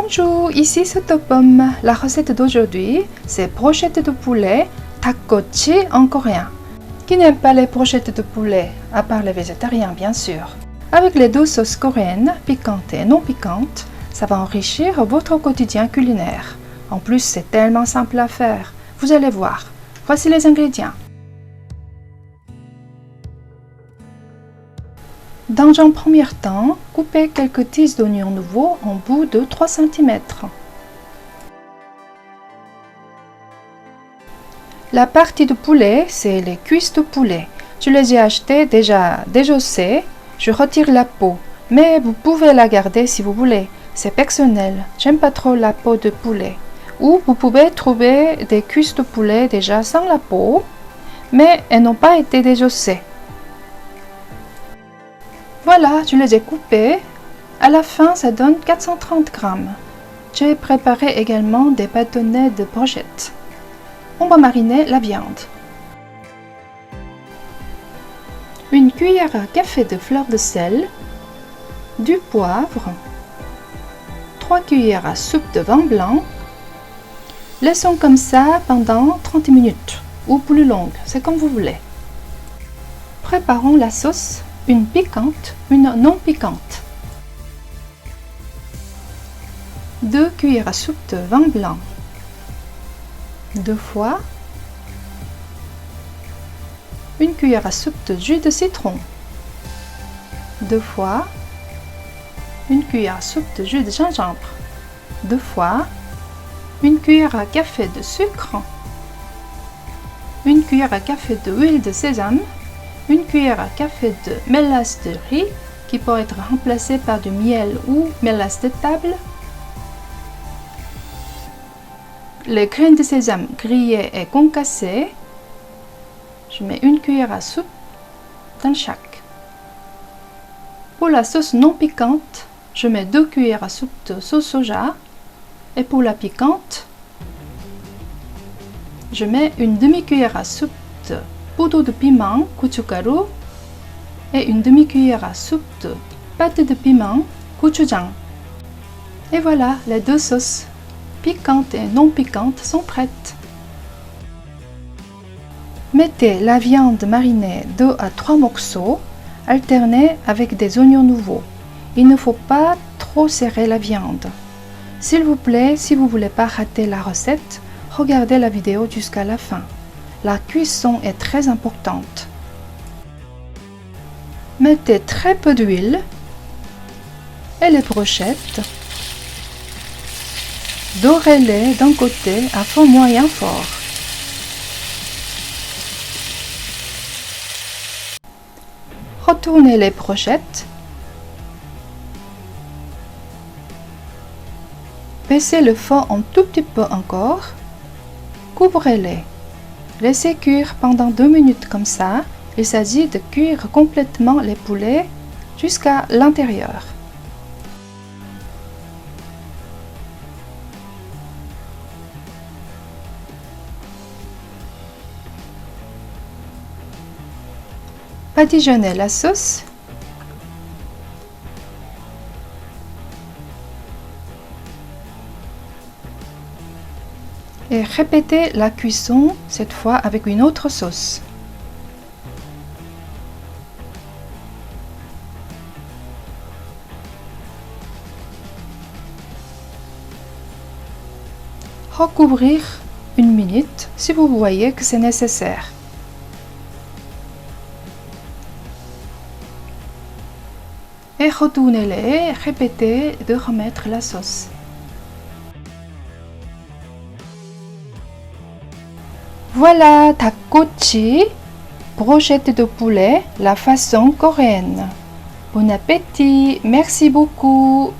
Bonjour, ici Sotopom. La recette d'aujourd'hui, c'est brochettes de poulet takochi en coréen. Qui n'aime pas les brochettes de poulet, à part les végétariens bien sûr? Avec les deux sauces coréennes, piquantes et non piquantes, ça va enrichir votre quotidien culinaire. En plus, c'est tellement simple à faire. Vous allez voir. Voici les ingrédients. Dans un premier temps, coupez quelques tiges d'oignons nouveaux en bout de 3 cm. La partie de poulet, c'est les cuisses de poulet. Je les ai achetées déjà déjossées. Je retire la peau, mais vous pouvez la garder si vous voulez. C'est personnel. J'aime pas trop la peau de poulet. Ou vous pouvez trouver des cuisses de poulet déjà sans la peau, mais elles n'ont pas été déjossées. Voilà, je les ai coupés. À la fin, ça donne 430 grammes. J'ai préparé également des bâtonnets de brochettes. On va mariner la viande. Une cuillère à café de fleur de sel, du poivre, 3 cuillères à soupe de vin blanc. Laissons comme ça pendant 30 minutes ou plus longue, c'est comme vous voulez. Préparons la sauce une piquante, une non piquante. 2 cuillères à soupe de vin blanc. Deux fois. Une cuillère à soupe de jus de citron. Deux fois. Une cuillère à soupe de jus de gingembre. Deux fois. Une cuillère à café de sucre. Une cuillère à café de huile de sésame une cuillère à café de mélasse de riz qui peut être remplacé par du miel ou mélasse de table, les graines de sésame grillées et concassées, je mets une cuillère à soupe dans chaque. Pour la sauce non piquante, je mets deux cuillères à soupe de sauce soja. Et pour la piquante, je mets une demi-cuillère à soupe de poudre de piment gochugaru et une demi-cuillère à soupe de pâte de piment gochujang. Et voilà, les deux sauces piquantes et non piquantes sont prêtes. Mettez la viande marinée 2 à 3 morceaux, alternés avec des oignons nouveaux. Il ne faut pas trop serrer la viande. S'il vous plaît, si vous ne voulez pas rater la recette, regardez la vidéo jusqu'à la fin. La cuisson est très importante. Mettez très peu d'huile et les brochettes. Dorez-les d'un côté à fond moyen fort. Retournez les brochettes. Baissez le feu un tout petit peu encore. Couvrez-les. Laissez cuire pendant 2 minutes comme ça. Il s'agit de cuire complètement les poulets jusqu'à l'intérieur. Badigeonnez la sauce et répétez la cuisson, cette fois avec une autre sauce. Recouvrir une minute si vous voyez que c'est nécessaire. Et retournez-les, répétez de remettre la sauce. Voilà takochi, brochette de poulet, la façon coréenne. Bon appétit, merci beaucoup.